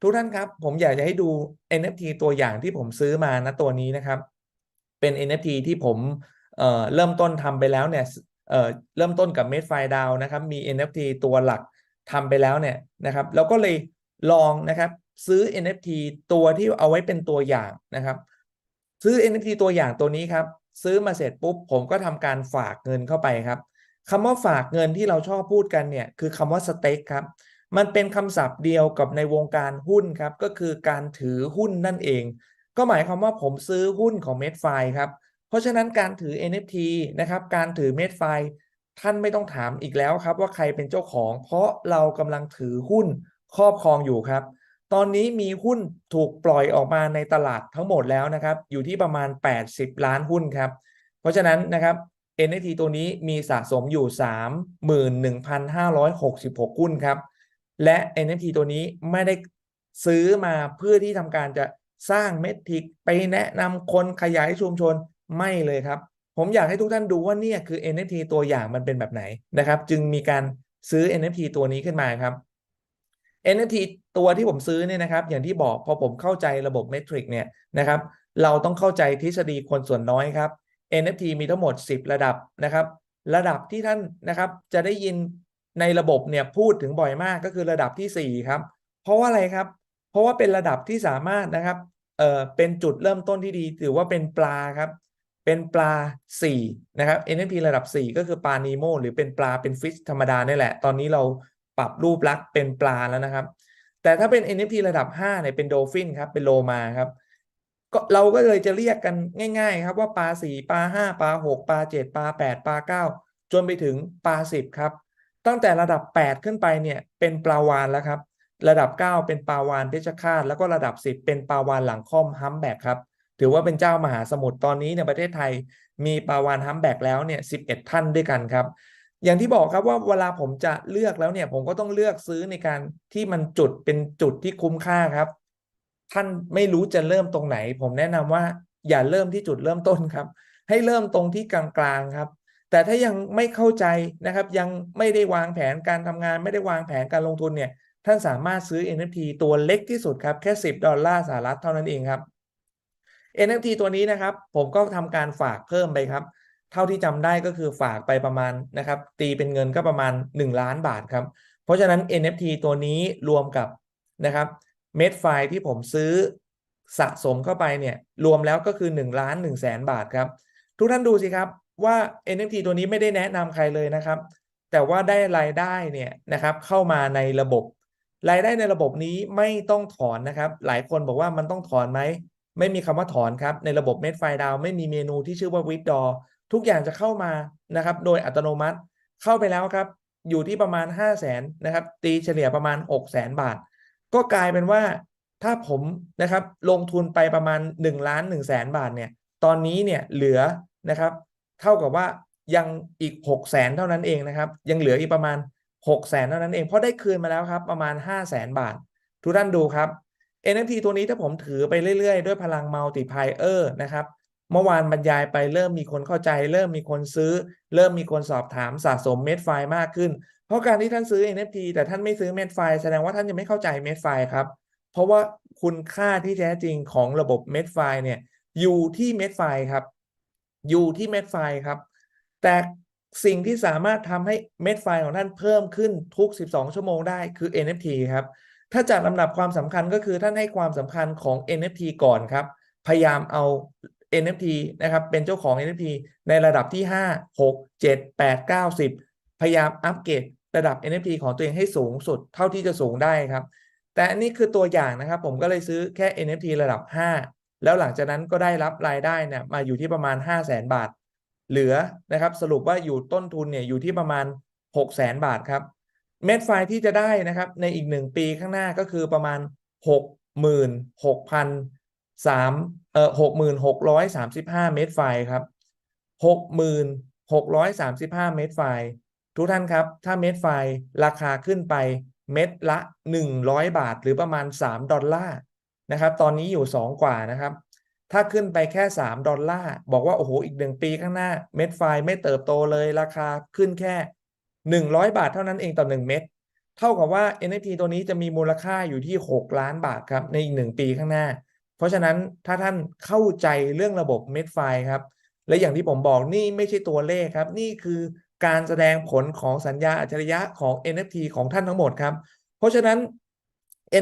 ทุกท่านครับผมอยากจะให้ดู NFT ตัวอย่างที่ผมซื้อมานะตัวนี้นะครับ เป็น NFT ที่ผมเเริ่มต้นทำไปแล้วเนี่ยเเริ่มต้นกับ m a d e f i d a o นะครับมี NFT ตัวหลักทำไปแล้วเนี่ยนะครับแล้วก็เลยลองนะครับซื้อ NFT ตัวที่เอาไว้เป็นตัวอย่างนะครับ ซื้อ NFT ตัวอย่างตัวนี้ครับ ซื้อมาเสร็จปุ๊บ ผมก็ทำการฝากเงินเข้าไปครับคำว่าฝากเงินที่เราชอบพูดกันเนี่ยคือคำว่าสเต็กครับ มันเป็นคำศัพท์เดียวกับในวงการหุ้นครับ ก็คือการถือหุ้นนั่นเอง ก็หมายความว่าผมซื้อหุ้นของเมดไฟครับ เพราะฉะนั้นการถือ NFT นะครับ การถือเมดไฟท่านไม่ต้องถามอีกแล้วครับ ว่าใครเป็นเจ้าของ เพราะเรากำลังถือหุ้นครอบครองอยู่ครับ ตอนนี้มีหุ้นถูกปล่อยออกมาในตลาดทั้งหมดแล้วนะครับ อยู่ที่ประมาณ 80 ล้านหุ้นครับ เพราะฉะนั้นนะครับ NFT ตัวนี้มีสะสมอยู่ 31,566 หุ้นครับ และ NFT ตัวนี้ไม่ได้ซื้อมาเพื่อที่ทำการจะสร้างเมทริกไปแนะนำคนขยายชุมชนไม่เลยครับ ผมอยากให้ทุกท่านดูว่าเนี่ยคือ NFT ตัวอย่างมันเป็นแบบไหนนะครับ จึงมีการซื้อ NFT ตัวนี้ขึ้นมาครับ NFT ตัวที่ผมซื้อเนี่ยนะครับ อย่างที่บอกพอผมเข้าใจระบบเมทริกเนี่ยนะครับ เราต้องเข้าใจทฤษฎีคนส่วนน้อยครับ NFT มีทั้งหมด 10 ระดับนะครับ ระดับที่ท่านนะครับจะได้ยิน ในระบบเนี่ยพูดถึงบ่อยมากก็คือระดับที่ 4 ครับ เพราะว่าอะไรครับ เพราะว่าเป็นระดับที่สามารถนะครับเอ่อเป็นจุดเริ่มต้นที่ดี ถือว่าเป็นปลาครับ เป็นปลา 4 นะครับ NFT ระดับ 4 ก็คือปลานีโมหรือเป็นปลาเป็นฟิชธรรมดานี่แหละ ตอนนี้เราปรับรูปลักษณ์เป็นปลาแล้วนะครับ แต่ถ้าเป็น NFT ระดับ5เนี่ยเป็นโดฟินครับเป็นโลมาครับก็เราก็เลยจะเรียกกันง่าย ๆ ครับว่าปลาสี่ปลาห้าปลาหกปลาเจ็ดปลาแปดปลาเก้าจนไปถึงปลาสิบครับ ตั้งแต่ระดับ 8 ขึ้นไปเนี่ยเป็นปลาวานแล้วครับ ระดับ 9 เป็นปลาวานเพชรฆาตแล้วก็ระดับ 10 เป็นปลาวานหลังค่อมฮัมแบกครับ ถือว่าเป็นเจ้ามหาสมุทรตอนนี้ในประเทศไทยมีปลาวานฮัมแบกแล้วเนี่ย11 ท่านด้วยกันครับ อย่างที่บอกครับว่าเวลาผมจะเลือกแล้วเนี่ยผมก็ต้องเลือกซื้อในการที่มันจุดเป็นจุดที่คุ้มค่าครับ ท่านไม่รู้จะเริ่มตรงไหน ผมแนะนำว่าอย่าเริ่มที่จุดเริ่มต้นครับ ให้เริ่มตรงที่กลางๆครับ แต่ถ้ายังไม่เข้าใจนะครับ ยังไม่ได้วางแผนการทำงาน ไม่ได้วางแผนการลงทุนเนี่ยท่านสามารถซื้อ NFT ตัวเล็กที่สุดครับ แค่ 10 ดอลลาร์สหรัฐเท่านั้นเองครับ NFT ตัวนี้นะครับ ผมก็ทำการฝากเพิ่มไปครับ เท่าที่จำได้ก็คือฝากไปประมาณนะครับ ตีเป็นเงินก็ประมาณ 1 ล้านบาทครับ เพราะฉะนั้น NFT ตัวนี้รวมกับนะครับเม็ดไฟล์ที่ผมซื้อสะสมเข้าไปเนี่ยรวมแล้วก็คือ1ล้าน1แสนบาทครับ ทุกท่านดูสิครับ ว่า NFT ตัวนี้ไม่ได้แนะนำใครเลยนะครับ แต่ว่าได้รายได้เนี่ยนะครับ เข้ามาในระบบ รายได้ในระบบนี้ไม่ต้องถอนนะครับ หลายคนบอกว่ามันต้องถอนไหม ไม่มีคำว่าถอนครับ ในระบบเม็ดไฟดาวไม่มีเมนูที่ชื่อว่า withdraw ทุกอย่างจะเข้ามานะครับ โดยอัตโนมัติ เข้าไปแล้วครับ อยู่ที่ประมาณ 5 0 0แสนนะครับ ตีเฉลี่ยประมาณ 6 0แสนบาท ก็กลายเป็นว่าถ้าผมนะครับลงทุนไปประมาณ1ล้าน1แสนบาทเนี่ย ตอนนี้เนี่ยเหลือนะครับ เท่ากับว่ายังอีก6 0แสนเท่านั้นเองนะครับ ยังเหลืออีกประมาณ6 0แสนเท่านั้นเอง เพราะได้คืนมาแล้วครับ ประมาณ 5 0 0แสนบาท ทุกท่านดูครับ NFT ตัวนี้ถ้าผมถือไปเรื่อยๆ ด้วยพลังมัลติพายเออร์นะครับ เมื่อวานบรรยายไปเริ่มมีคนเข้าใจ เริ่มมีคนซื้อ เริ่มมีคนสอบถามสะสมเม็ดไฟล์มากขึ้น เพราะการที่ท่านซื้อ NFT แต่ท่านไม่ซื้อเม็ดไฟล์แสดงว่าท่านยังไม่เข้าใจเม็ดไฟล์ครับ เพราะว่าคุณค่าที่แท้จริงของระบบเม็ดไฟล์เนี่ยอยู่ที่เม็ดไฟล์ครับ อยู่ที่เม็ดไฟครับ แต่สิ่งที่สามารถทำให้เม็ดไฟของท่านเพิ่มขึ้นทุก 12 ชั่วโมงได้คือ NFT ครับ ถ้าจัดลำดับความสำคัญก็คือท่านให้ความสำคัญของ NFT ก่อนครับ พยายามเอา NFT นะครับ เป็นเจ้าของ NFT ในระดับที่ 5 6 7 8 9 10 พยายามอัปเกรดระดับ NFT ของตัวเองให้สูงสุดเท่าที่จะสูงได้ครับ แต่อันนี้คือตัวอย่างนะครับ ผมก็เลยซื้อแค่ NFT ระดับ 5 แล้วหลังจากนั้นก็ได้รับรายได้เนี่ยมาอยู่ที่ประมาณ 5 0 0แสนบาท เหลือนะครับสรุปว่าอยู่ต้นทุนเนี่ยอยู่ที่ประมาณ 6 0แสนบาทครับ เม็ดไฟที่จะได้นะครับในอีก 1 ปีข้างหน้าก็คือประมาณ 66,000 3เอ่อ66,635 เมตรไฟครับ 66,635 เมตรไฟ ทุกท่านครับ ถ้าเมตรไฟราคาขึ้นไปเม็ดละ 100 บาท หรือประมาณ 3 ดอลลาร์ นะครับ ตอนนี้อยู่ 2 กว่านะครับ ถ้าขึ้นไปแค่ 3 ดอลลาร์ บอกว่า โอ้โห อีก 1 ปีข้างหน้า เม็ดไฟไม่เติบโตเลยราคาขึ้นแค่ 100 บาทเท่านั้นเองต่อ 1 เม็ดเท่ากับว่า NFT ตัวนี้จะมีมูลค่าอยู่ที่ 6 ล้านบาทครับ ในอีกหนึ่งปีข้างหน้า เพราะฉะนั้นถ้าท่านเข้าใจเรื่องระบบ Medfi ครับ และอย่างที่ผมบอกนี่ไม่ใช่ตัวเลขครับ นี่คือการแสดงผลของสัญญาอัจฉริยะของ NFT ของท่านทั้งหมดครับ เพราะฉะนั้น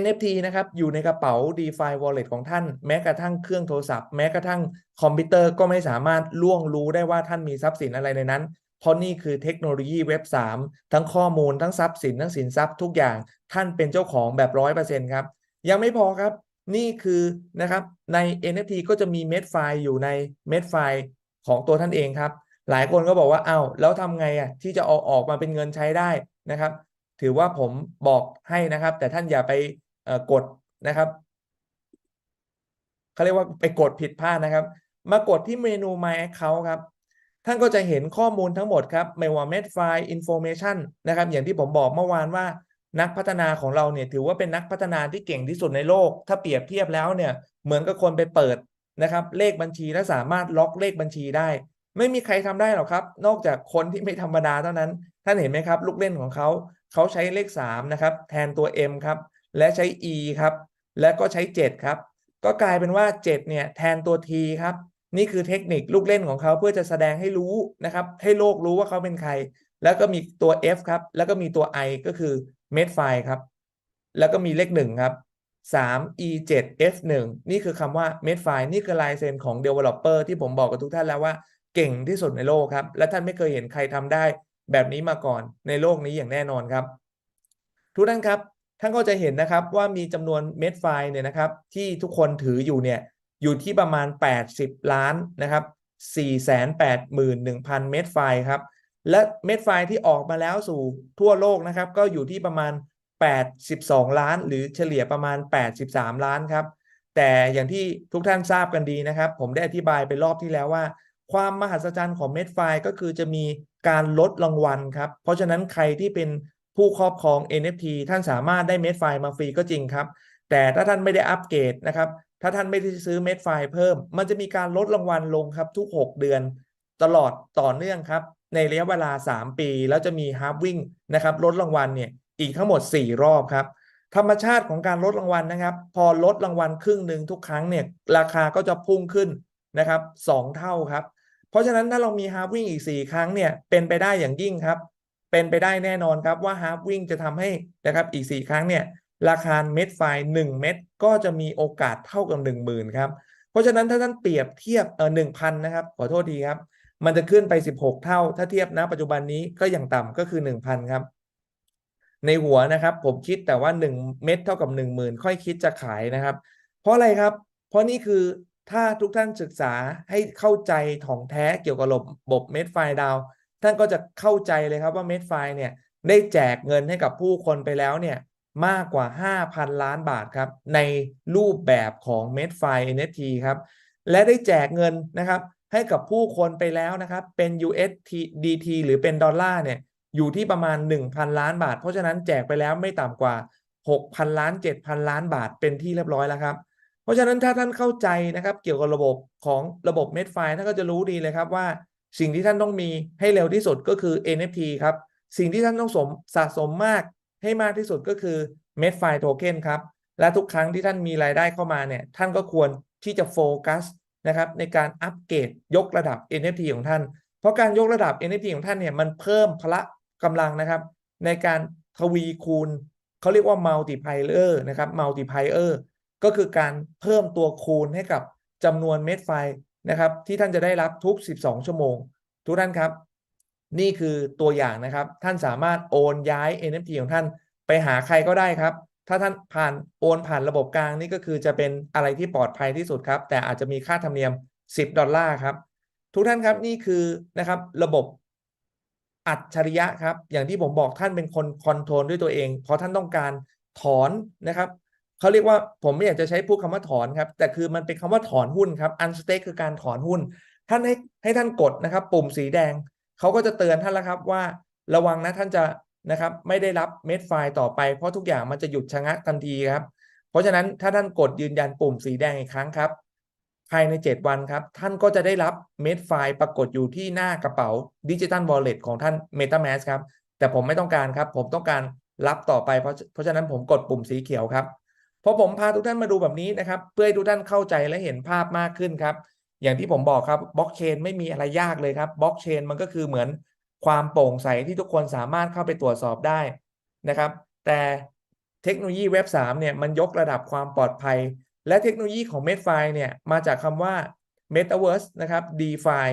NFT นะครับอยู่ในกระเป๋า DeFi Wallet ของท่าน แม้กระทั่งเครื่องโทรศัพท์ แม้กระทั่งคอมพิวเตอร์ก็ไม่สามารถล่วงรู้ได้ว่าท่านมีทรัพย์สินอะไรในนั้น เพราะนี่คือเทคโนโลยีเว็บ 3 ทั้งข้อมูลทั้งทรัพย์สินทั้งสินทรัพย์ทุกอย่างท่านเป็นเจ้าของแบบร้อยเปอร์เซ็นต์ครับ ยังไม่พอครับ นี่คือนะครับใน NFT ก็จะมีเม็ดไฟล์อยู่ในเม็ดไฟล์ของตัวท่านเองครับหลายคนก็บอกว่าเอา้าแล้วทำไงอะที่จะเอาออกมาเป็นเงินใช้ได้นะครับ ถือว่าผมบอกให้นะครับ แต่ท่านอย่าไปกดนะครับเขาเรียกว่าไปกดผิดพลาดนะครับ มากดที่เมนู My Account ครับ ท่านก็จะเห็นข้อมูลทั้งหมดครับ ไม่ว่า Medfile Information นะครับ อย่างที่ผมบอกเมื่อวานว่านักพัฒนาของเราเนี่ยถือว่าเป็นนักพัฒนาที่เก่งที่สุดในโลก ถ้าเปรียบเทียบแล้วเนี่ยเหมือนกับคนไปเปิดนะครับ เลขบัญชีและสามารถล็อกเลขบัญชีได้ ไม่มีใครทำได้หรอกครับ นอกจากคนที่ไม่ธรรมดาเท่านั้น ท่านเห็นไหมครับ ลูกเล่นของเขา เขาใช้เลข3นะครับแทนตัว M ครับและใช้ E ครับและก็ใช้ 7 ครับ ก็กลายเป็นว่า 7 เนี่ยแทนตัว T ครับนี่คือเทคนิคลูกเล่นของเขาเพื่อจะแสดงให้รู้นะครับให้โลกรู้ว่าเขาเป็นใคร แล้วก็มีตัว F ครับแล้วก็มีตัว I ก็คือ Medfile ครับแล้วก็มีเลข1ครับ 3 E 7 F 1นี่คือคำว่า Medfile นี่คือลายเซ็นของ Developer ที่ผมบอกกับทุกท่านแล้วว่าเก่งที่สุดในโลกครับ และท่านไม่เคยเห็นใครทำได้ แบบนี้มาก่อนในโลกนี้อย่างแน่นอนครับ ทุกท่านครับท่านก็จะเห็นนะครับว่ามีจำนวนเม็ดไฟล์เนี่ยนะครับ ที่ทุกคนถืออยู่เนี่ยอยู่ที่ประมาณ 80 ล้านนะครับ 481,000 เม็ดไฟล์ครับ และเม็ดไฟล์ที่ออกมาแล้วสู่ทั่วโลกนะครับ ก็อยู่ที่ประมาณ 82 ล้าน หรือเฉลี่ยประมาณ 83 ล้านครับ แต่อย่างที่ทุกท่านทราบกันดีนะครับ ผมได้อธิบายไปรอบที่แล้วว่า ความมหัศจรรย์ของเม็ดไฟล์ก็คือจะมี การลดรางวัลครับ เพราะฉะนั้นใครที่เป็นผู้ครอบครอง NFT ท่านสามารถได้เม็ดไฟล์มาฟรีก็จริงครับ แต่ถ้าท่านไม่ได้อัปเกรดนะครับ ถ้าท่านไม่ได้ซื้อเม็ดไฟล์เพิ่ม มันจะมีการลดรางวัลลงครับทุก 6 เดือน ตลอดต่อเนื่องครับ ในระยะเวลา 3 ปี แล้วจะมีฮาร์ v วิ่งนะครับลดรางวัลเนี่ยอีกทั้งหมด 4 รอบครับ ธรรมชาติของการลดรางวัลนะครับ พอลดรางวัลครึ่งหนึ่งทุกครั้งเนี่ยราคาก็จะพุ่งขึ้นนะครับสองเท่าครับ เพราะฉะนั้นถ้าเรามีฮาร์ v วิ่งอีก 4 ครั้งเนี่ยเป็นไปได้อย่างยิ่งครับ เป็นไปได้แน่นอนครับว่าฮาร์ v วิ่งจะทำให้นะครับอีก 4 ครั้งเนี่ยราคาเม็ดไฟล์1เม็ดก็จะมีโอกาสเท่ากับ 10,000ครับเพราะฉะนั้นถ้าท่านเปรียบเทียบเออหนึ่งพันนะครับขอโทษทีครับ มันจะขึ้นไป 16 เท่า ถ้าเทียบณปัจจุบันนี้ก็อย่างต่ำก็คือ 1,000ครับในหัวนะครับผมคิดแต่ว่า 1 เม็ดเท่ากับ 10,000 ค่อยคิดจะขายนะครับ เพราะอะไรครับ เพราะนี่คือ ถ้าทุกท่านศึกษาให้เข้าใจของแท้เกี่ยวกับระบบเม็ดไฟดาว ท่านก็จะเข้าใจเลยครับว่าเม็ดไฟเนี่ยได้แจกเงินให้กับผู้คนไปแล้วเนี่ยมากกว่า 5,000 ล้านบาทครับ ในรูปแบบของเม็ดไฟ NFT ครับ และได้แจกเงินนะครับ ให้กับผู้คนไปแล้วนะครับ เป็น USDT หรือเป็นดอลลาร์เนี่ยอยู่ที่ประมาณ 1,000 ล้านบาท เพราะฉะนั้นแจกไปแล้วไม่ต่ำกว่า 6,000 ล้าน 7,000 ล้านบาทเป็นที่เรียบร้อยแล้วครับ เพราะฉะนั้นถ้าท่านเข้าใจนะครับ เกี่ยวกับระบบของระบบเม็ดไฟล์ท่านก็จะรู้ดีเลยครับว่า สิ่งที่ท่านต้องมีให้เร็วที่สุดก็คือ NFT ครับ สิ่งที่ท่านต้องสมสะสมมากให้มากที่สุดก็คือเม็ดไฟล์โทเค็นครับ และทุกครั้งที่ท่านมีรายได้เข้ามาเนี่ย ท่านก็ควรที่จะโฟกัสนะครับในการอัปเกรดยกระดับ NFT ของท่าน เพราะการยกระดับ NFT ของท่านเนี่ยมันเพิ่มพละกำลังนะครับ ในการทวีคูณเขาเรียกว่า multiplier นะครับ multiplier ก็คือการเพิ่มตัวคูณให้กับจำนวนเม็ดไฟนะครับ ที่ท่านจะได้รับทุก 12 ชั่วโมง ทุกท่านครับ นี่คือตัวอย่างนะครับ ท่านสามารถโอนย้าย NFT ของท่านไปหาใครก็ได้ครับ ถ้าท่านผ่านโอนผ่านระบบกลางนี่ก็คือจะเป็นอะไรที่ปลอดภัยที่สุดครับ แต่อาจจะมีค่าธรรมเนียม 10 ดอลลาร์ครับ ทุกท่านครับนี่คือนะครับระบบอัจฉริยะครับ อย่างที่ผมบอกท่านเป็นคนคอนโทรลด้วยตัวเอง เพราะท่านต้องการถอนนะครับ เขาเรียกว่าผมไม่อยากจะใช้พูดคำว่าถอนครับ แต่คือมันเป็นคำว่าถอนหุ้นครับ unstake คือการถอนหุ้น ท่านให้ให้ท่านกดนะครับ ปุ่มสีแดงเขาก็จะเตือนท่านแล้วครับว่า ระวังนะท่านจะนะครับ ไม่ได้รับเม็ดไฟล์ต่อไปเพราะทุกอย่างมันจะหยุดชะงักทันทีครับ เพราะฉะนั้นถ้าท่านกดยืนยันปุ่มสีแดงอีกครั้งครับ ภายใน 7 วันครับ ท่านก็จะได้รับเม็ดไฟล์ปรากฏอยู่ที่หน้ากระเป๋าดิจิ t a ลวอลเล็ตของท่าน MetaMask ครับแต่ผมไม่ต้องการครับ ผมต้องการรับต่อไปเพราะเพราะฉะนั้นผมกดปุ่มสีเขียวครับ พราะผมพาทุกท่านมาดูแบบนี้นะครับ เพื่อให้ทุกท่านเข้าใจและเห็นภาพมากขึ้นครับ อย่างที่ผมบอกครับบล็อกเชนไม่มีอะไรยากเลยครับบล็อกเชนมันก็คือเหมือนความโปร่งใสที่ทุกคนสามารถเข้าไปตรวจสอบได้นะครับ แต่เทคโนโลยีเว็บ3เนี่ยมันยกระดับความปลอดภัย และเทคโนโลยีของ m e d f i เนี่ยมาจากคำว่า Metaverse นะครับ DeFi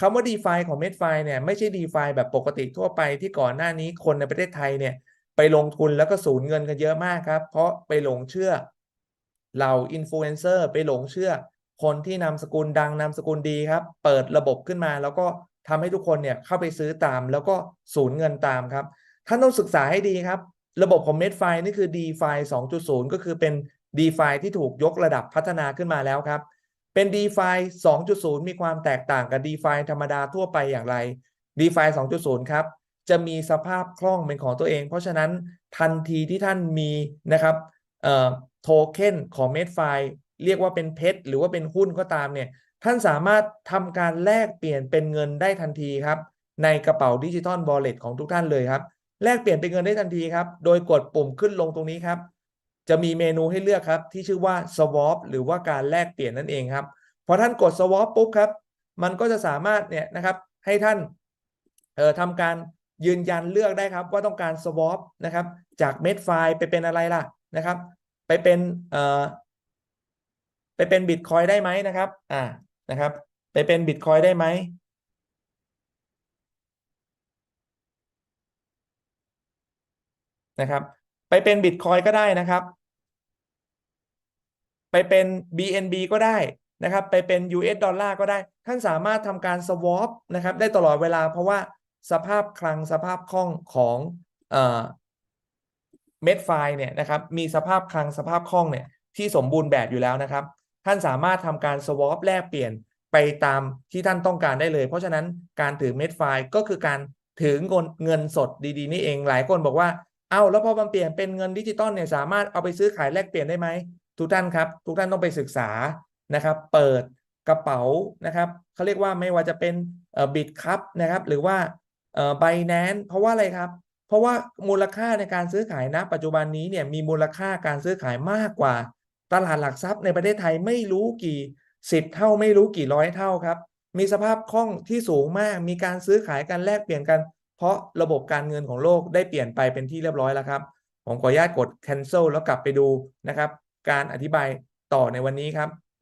คำว่า DeFi ของ m e d f i เนี่ยไม่ใช่ DeFi แบบปกติทั่วไปที่ก่อนหน้านี้คนในประเทศไทยเนี่ย ไปลงทุนแล้วก็สูญเงินกันเยอะมากครับ เพราะไปหลงเชื่อเหล่าอินฟลูเอนเซอร์ไปหลงเชื่อ คนที่นามสกุลดังนามสกุลดีครับ เปิดระบบขึ้นมา แล้วก็ทำให้ทุกคนเนี่ยเข้าไปซื้อตาม แล้วก็สูญเงินตามครับท่านต้องศึกษาให้ดีครับ ระบบของ m e d f i นี่คือ DeFi 2.0 ก็คือเป็น DeFi ที่ถูกยกระดับพัฒนาขึ้นมาแล้วครับ เป็น DeFi 2.0 มีความแตกต่างกับ DeFi ธรรมดาทั่วไปอย่างไร DeFi 2.0 ครับ จะมีสภาพคล่องเป็นของตัวเอง เพราะฉะนั้นทันทีที่ท่านมีนะครับโทเค็นของ m e d f i เรียกว่าเป็นเพชรหรือว่าเป็นหุ้นก็ตามเนี่ยท่านสามารถทำการแลกเปลี่ยนเป็นเงินได้ทันทีครับ ในกระเป๋าดิจิทัล Wallet ของทุกท่านเลยครับ แลกเปลี่ยนเป็นเงินได้ทันทีครับ โดยกดปุ่มขึ้นลงตรงนี้ครับ จะมีเมนูให้เลือกครับ ที่ชื่อว่า swap หรือว่าการแลกเปลี่ยนนั่นเองครับพอท่านกด swap ปุ๊บครับ มันก็จะสามารถเนี่ยนะครับให้ท่านเอ่อทำการ ยืนยันเลือกได้ครับว่าต้องการ swap นะครับ จากเม็ดไฟล์ไปเป็นอะไรล่ะนะครับ ไปเป็นเอ่อไปเป็นบิตคอยได้ไหมนะครับอ่านะครับ ไปเป็นบิตคอยได้ไหมนะครับ ไปเป็นบิตคอยก็ได้นะครับ ไปเป็น BNB ก็ได้นะครับ ไปเป็น US ดอลลาร์ก็ได้ ท่านสามารถทำการ swap นะครับ ได้ตลอดเวลาเพราะว่า สภาพคลังสภาพคล่องของเม็ดไฟล์เนี่ยนะครับมีสภาพคลังสภาพคล่องเนี่ยที่สมบูรณ์แบบอยู่แล้วนะครับ ท่านสามารถทำการ swap แลกเปลี่ยนไปตามที่ท่านต้องการได้เลย เพราะฉะนั้นการถือเม็ดไฟล์ก็คือการถือเงินเงินสดดีๆนี่เองหลายคนบอกว่าเอ้าแล้วพอมันเปลี่ยนเป็นเงินดิจิตอลเนี่ยสามารถเอาไปซื้อขายแลกเปลี่ยนได้ไหมทุกท่านครับ ทุกท่านต้องไปศึกษานะครับ เปิดกระเป๋านะครับเขาเรียกว่าไม่ว่าจะเป็นบิตครับนะครับ หรือว่า เอ่อ Binance เพราะว่าอะไรครับ เพราะว่ามูลค่าในการซื้อขายณปัจจุบันนี้เนี่ยมีมูลค่าการซื้อขายมากกว่า ตลาดหลักทรัพย์ในประเทศไทยไม่รู้กี่สิบเท่าไม่รู้กี่ร้อยเท่าครับ มีสภาพคล่องที่สูงมาก มีการซื้อขายกันแลกเปลี่ยนกัน เพราะระบบการเงินของโลกได้เปลี่ยนไปเป็นที่เรียบร้อยแล้วครับ ผมขออนุญาตกด cancel แล้วกลับไปดูนะครับ การอธิบายต่อในวันนี้ครับ